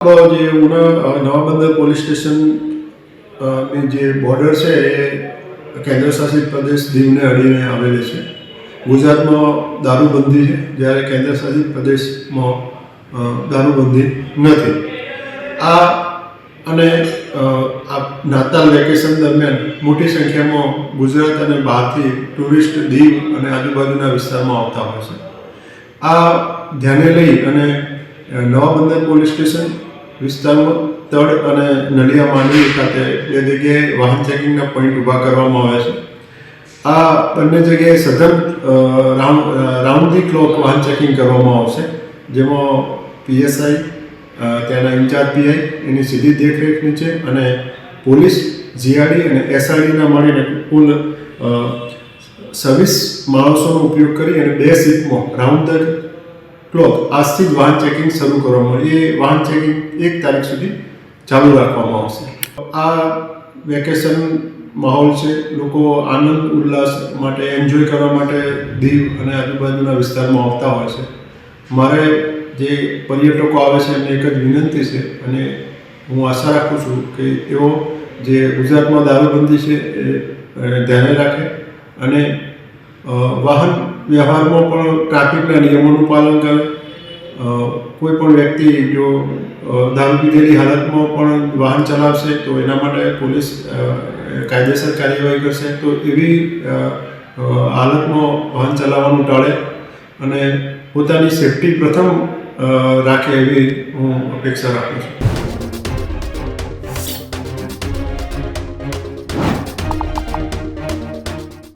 જે ઉના નવા બંદર પોલીસ સ્ટેશનની જે બોર્ડર છે એ કેન્દ્ર શાસિત પ્રદેશ દીવને અડીને આવેલી છે. ગુજરાતમાં દારૂબંધી છે, જ્યારે કેન્દ્ર શાસિત પ્રદેશમાં દારૂબંધી નથી. આ અને આ નાતાલ વેકેશન દરમિયાન મોટી સંખ્યામાં ગુજરાત અને બહારથી ટુરિસ્ટ દીવ અને આજુબાજુના વિસ્તારમાં આવતા હોય છે. આ ધ્યાને લઈ અને નવા બંદર પોલીસ સ્ટેશન વિસ્તારમાં તળ અને નલિયા માંડવી ખાતે બે જગ્યાએ વાહન ચેકિંગના પોઈન્ટ ઊભા કરવામાં આવ્યા છે. આ બંને જગ્યાએ સઘન રાઉન્ડ ધી ક્લોક વાહન ચેકિંગ કરવામાં આવશે. જેમાં પીએસઆઈ ત્યાંના ઇન્ચાર્જ પીઆઈ એની સીધી દેખરેખ નીચે અને પોલીસ, જીઆરડી અને એસઆરડીના મળીને કુલ સર્વિસ માણસોનો ઉપયોગ કરી અને બે શિફ્ટમાં રાઉન્ડ ધ ક્લોક આજથી જ વાહન ચેકિંગ શરૂ કરવામાં એ વાહન ચેકિંગ એક તારીખ સુધી ચાલુ રાખવામાં આવશે. આ વેકેશન માહોલ છે. લોકો આનંદ, ઉલ્લાસ માટે એન્જોય કરવા માટે દીવ અને આજુબાજુના વિસ્તારમાં આવતા હોય છે. મારે જે પર્યટકો આવે છે, એમને એક જ વિનંતી છે અને હું આશા રાખું છું કે તેઓ જે ગુજરાતમાં દારૂબંધી છે, એ ધ્યાને રાખે અને વાહન વ્યવહારમાં પણ ટ્રાફિકના નિયમોનું પાલન કરે. કોઈ પણ વ્યક્તિ જો દારૂ પીધેલી હાલતમાં પણ વાહન ચલાવશે તો એના માટે પોલીસ કાયદેસર કાર્યવાહી કરશે. તો એવી હાલતમાં વાહન ચલાવવાનું ટાળે અને પોતાની સેફટી પ્રથમ રાખે એવી હું અપેક્ષા રાખું છું.